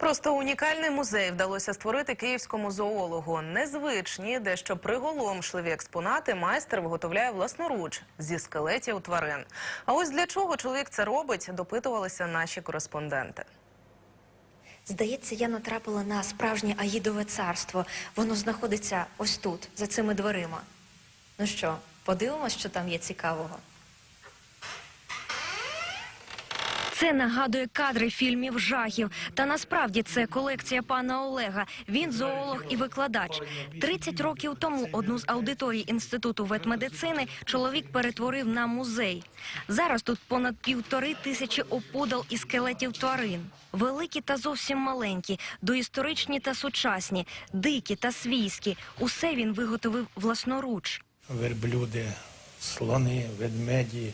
Просто унікальний музей вдалося створити київському зоологу. Незвичні, дещо приголомшливі експонати майстер виготовляє власноруч зі скелетів тварин. А ось для чого чоловік це робить, допитувалися наші кореспонденти. Здається, я натрапила на справжнє Аїдове царство. Воно знаходиться ось тут, за цими дверима. Ну що, подивимось, що там є цікавого. Це нагадує кадри фільмів жахів. Та насправді це колекція пана Олега. Він зоолог і викладач. 30 років тому одну з аудиторій інституту ветмедицини чоловік перетворив на музей. Зараз тут понад півтори тисячі опудал і скелетів тварин. Великі та зовсім маленькі, доісторичні та сучасні, дикі та свійські. Усе він виготовив власноруч. верблюди, слони, ведмеді,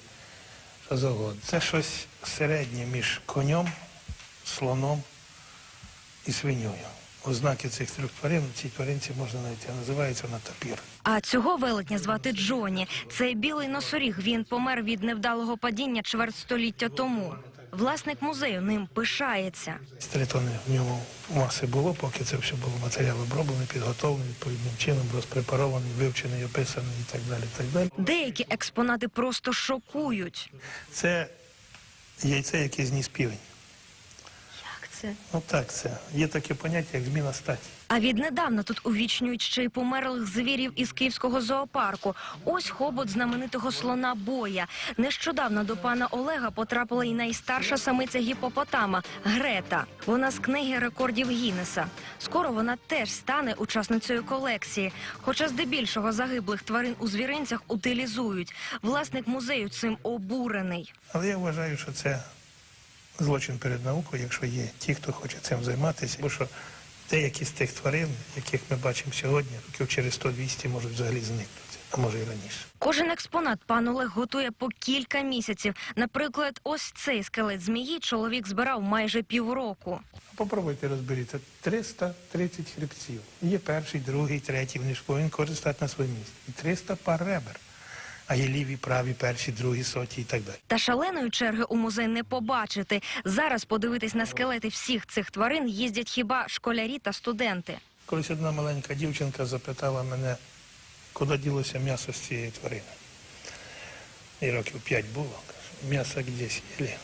що завгодно. Це щось середнє між конем, слоном і свиньою. Ознаки цих трьох тварин, цій тваринці можна знайти, називається вона тапір. А цього велетня звати Джоні. Це білий носоріг. Він помер від невдалого падіння чверть століття тому. Власник музею ним пишається. Три тони в ньому маси було, поки це все було матеріал оброблений, підготовлений відповідним чином, розпрепарований, вивчений, описаний і так далі. Так далі. Деякі експонати просто шокують. Це яйце, яке зніс півень. Це? Ну так це. Є таке поняття, як зміна статі. А віднедавна тут увічнюють ще й померлих звірів із київського зоопарку. Ось хобот знаменитого слона Боя. Нещодавно до пана Олега потрапила і найстарша самиця гіпопотама Грета. Вона з книги рекордів Гіннеса. Скоро вона теж стане учасницею колекції. Хоча здебільшого загиблих тварин у звіринцях утилізують. Власник музею цим обурений. Але я вважаю, що це злочин перед наукою, якщо є ті, хто хоче цим займатися, бо що деякі з тих тварин, яких ми бачимо сьогодні, років через 100-200 можуть взагалі зникнути, а може і раніше. Кожен експонат пан Олег готує по кілька місяців. Наприклад, ось цей скелет змії чоловік збирав майже півроку. Попробуйте розберіться. 330 хребців. Є перший, другий, третій, вони ж повинні кожен стати на своє місце. І 300 пар ребер. А є ліві, праві, перші, другі, соті і так далі. Та шаленої черги у музей не побачити. Зараз подивитись на скелети всіх цих тварин їздять хіба школярі та студенти. Колись одна маленька дівчинка запитала мене, куди ділося м'ясо з цієї тварини. І років п'ять було. М'ясо десь є.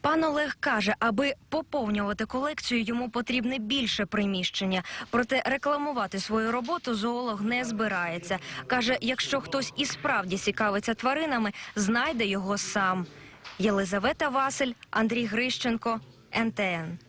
Пан Олег каже, аби поповнювати колекцію, йому потрібне більше приміщення. Проте рекламувати свою роботу зоолог не збирається. Каже, якщо хтось і справді цікавиться тваринами, знайде його сам. Єлизавета Василь, Андрій Грищенко, НТН.